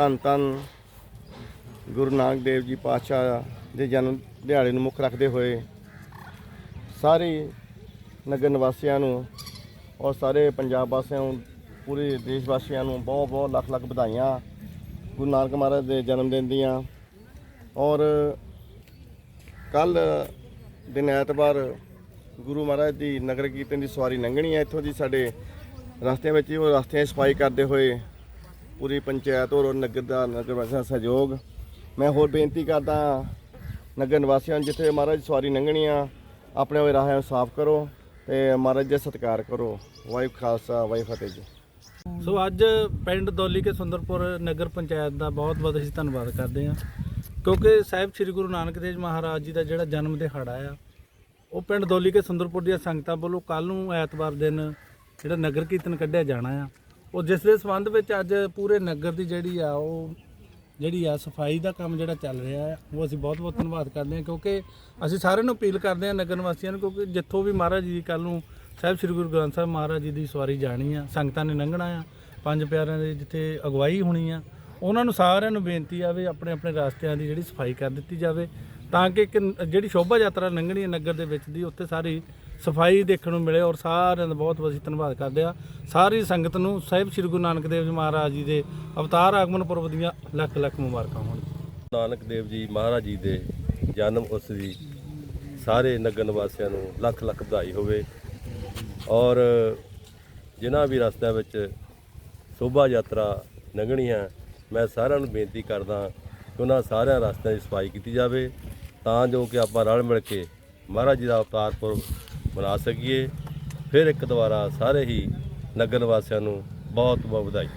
ਧੰਨ ਧੰਨ ਗੁਰੂ ਨਾਨਕ ਦੇਵ ਜੀ ਪਾਤਸ਼ਾਹ ਦੇ ਜਨਮ ਦਿਹਾੜੇ ਨੂੰ ਮੁੱਖ ਰੱਖਦੇ ਹੋਏ ਸਾਰੇ ਨਗਰ ਨਿਵਾਸੀਆਂ ਨੂੰ ਔਰ ਸਾਰੇ ਪੰਜਾਬ ਵਾਸੀਆਂ ਨੂੰ, ਪੂਰੇ ਦੇਸ਼ ਵਾਸੀਆਂ ਨੂੰ ਬਹੁਤ ਬਹੁਤ ਲੱਖ ਲੱਖ ਵਧਾਈਆਂ ਗੁਰੂ ਨਾਨਕ ਮਹਾਰਾਜ ਦੇ ਜਨਮ ਦਿਨ ਦੀਆਂ। ਔਰ ਕੱਲ ਦਿਨ ਐਤਵਾਰ ਗੁਰੂ ਮਹਾਰਾਜ ਦੀ ਨਗਰ ਕੀਰਤਨ ਦੀ ਸਵਾਰੀ ਲੰਘਣੀ ਹੈ। ਇੱਥੋਂ ਦੀ ਸਾਡੇ ਰਸਤਿਆਂ ਵਿੱਚ ਹੀ ਉਹ ਰਸਤਿਆਂ ਦੀ ਸਫ਼ਾਈ ਕਰਦੇ ਹੋਏ ਪੂਰੀ ਪੰਚਾਇਤ ਔਰ ਨਗਰ ਦਾ ਨਗਰ ਵਾਸੀਆਂ ਦਾ ਸਹਿਯੋਗ। ਮੈਂ ਹੋਰ ਬੇਨਤੀ ਕਰਦਾ ਨਗਰ ਨਿਵਾਸੀਆਂ ਨੂੰ ਜਿੱਥੇ ਮਹਾਰਾਜ ਸਵਾਰੀ ਲੰਘਣੀ ਆ ਆਪਣੇ ਉਹ ਰਾਹਾਂ ਨੂੰ ਸਾਫ਼ ਕਰੋ ਤੇ ਮਹਾਰਾਜ ਦਾ ਸਤਿਕਾਰ ਕਰੋ। ਵਾਹਿਗੁਰੂ ਖਾਲਸਾ, ਵਾਹਿਗੁਰੂ ਫਤਿਹ ਜੀ। ਸੋ ਅੱਜ ਪਿੰਡ ਦੌਲੀ ਕੇ ਸੁੰਦਰਪੁਰ ਨਗਰ ਪੰਚਾਇਤ ਦਾ ਬਹੁਤ ਬਹੁਤ ਅਸੀਂ ਧੰਨਵਾਦ ਕਰਦੇ ਹਾਂ। ਕਿਉਂਕਿ ਸਾਹਿਬ ਸ੍ਰੀ ਗੁਰੂ ਨਾਨਕ ਦੇਵ ਮਹਾਰਾਜ ਜੀ ਦਾ ਜਿਹੜਾ ਜਨਮ ਦਿਹਾੜਾ ਆ, ਉਹ ਪਿੰਡ ਦੌਲੀ ਕੇ ਸੁੰਦਰਪੁਰ ਦੀਆਂ ਸੰਗਤਾਂ ਵੱਲੋਂ ਕੱਲ ਨੂੰ ਐਤਵਾਰ ਦਿਨ ਜਿਹੜਾ ਨਗਰ ਕੀਰਤਨ ਕੱਢਿਆ ਜਾਣਾ ਆ। ਉਹ ਜਿਸ ਦੇ ਸੰਬੰਧ ਵਿੱਚ ਅੱਜ ਪੂਰੇ ਨਗਰ ਦੀ ਜਿਹੜੀ ਆ, ਉਹ ਜਿਹੜੀ ਆ ਸਫ਼ਾਈ ਦਾ ਕੰਮ ਜਿਹੜਾ ਚੱਲ ਰਿਹਾ ਹੈ ਉਹ ਅਸੀਂ ਬਹੁਤ ਬਹੁਤ ਧੰਨਵਾਦ ਕਰਦੇ ਹਾਂ ਕਿਉਂਕਿ ਅਸੀਂ ਸਾਰਿਆਂ ਨੂੰ ਅਪੀਲ ਕਰਦੇ ਹਾਂ ਨਗਰ ਨਿਵਾਸੀਆਂ ਨੂੰ ਕਿਉਂਕਿ ਜਿੱਥੋਂ ਵੀ ਮਹਾਰਾਜ ਜੀ ਕੱਲ ਨੂੰ ਸਾਹਿਬ ਸ੍ਰੀ ਗੁਰੂ ਗ੍ਰੰਥ ਸਾਹਿਬ ਮਹਾਰਾਜ ਜੀ ਦੀ ਸਵਾਰੀ ਜਾਣੀ ਆ, ਸੰਗਤਾਂ ਨੇ ਲੰਘਣਾ ਆ, ਪੰਜ ਪਿਆਰਿਆਂ ਦੇ ਜਿੱਥੇ ਅਗਵਾਈ ਹੋਣੀ ਆ, ਉਹਨਾਂ ਨੂੰ ਸਾਰਿਆਂ ਨੂੰ ਬੇਨਤੀ ਆ ਵੀ ਆਪਣੇ ਆਪਣੇ ਰਸਤਿਆਂ ਦੀ ਜਿਹੜੀ ਸਫ਼ਾਈ ਕਰ ਦਿੱਤੀ ਜਾਵੇ ਤਾਂ ਕਿ ਇੱਕ ਜਿਹੜੀ ਸ਼ੋਭਾ ਯਾਤਰਾ ਲੰਘਣੀ ਹੈ ਨਗਰ ਦੇ ਵਿੱਚ ਦੀ, ਉੱਥੇ ਸਾਰੀ ਸਫ਼ਾਈ ਦੇਖਣ ਨੂੰ ਮਿਲੇ ਔਰ ਸਾਰਿਆਂ ਦਾ ਬਹੁਤ ਬਹੁਤ ਧੰਨਵਾਦ ਕਰਦੇ ਆ ਸਾਰੀ ਸੰਗਤ ਨੂੰ ਸਾਹਿਬ ਸ੍ਰੀ ਗੁਰੂ ਨਾਨਕ ਦੇਵ ਜੀ ਮਹਾਰਾਜ ਜੀ ਦੇ ਅਵਤਾਰ ਆਗਮਨ ਪੁਰਬ ਦੀਆਂ ਲੱਖ ਲੱਖ ਮੁਬਾਰਕਾਂ ਹੋਣ। ਨਾਨਕ ਦੇਵ ਜੀ ਮਹਾਰਾਜ ਜੀ ਦੇ ਜਨਮ ਉਸ ਦੀ ਸਾਰੇ ਨਗਰ ਨਿਵਾਸੀਆਂ ਨੂੰ ਲੱਖ ਲੱਖ ਵਧਾਈ ਹੋਵੇ ਔਰ ਜਿਨ੍ਹਾਂ ਵੀ ਰਸਤਿਆਂ ਵਿੱਚ ਸ਼ੋਭਾ ਯਾਤਰਾ ਲੰਘਣੀ ਹੈ, ਮੈਂ ਸਾਰਿਆਂ ਨੂੰ ਬੇਨਤੀ ਕਰਦਾ ਕਿ ਉਹਨਾਂ ਸਾਰਿਆਂ ਰਸਤਿਆਂ ਦੀ ਸਫ਼ਾਈ ਕੀਤੀ ਜਾਵੇ। ਤਾਂ ਜੋ ਕਿ ਆਪਾਂ ਰਲ ਮਿਲ ਕੇ ਮਹਾਰਾਜ ਜੀ ਦਾ ਅਵਤਾਰ ਪੁਰਬ ਮਨਾ ਸਕੀਏ। ਫਿਰ ਇੱਕ ਦੁਬਾਰਾ ਸਾਰੇ ਹੀ ਨਗਰ ਨਿਵਾਸੀਆਂ ਨੂੰ ਬਹੁਤ ਬਹੁਤ ਵਧਾਈ।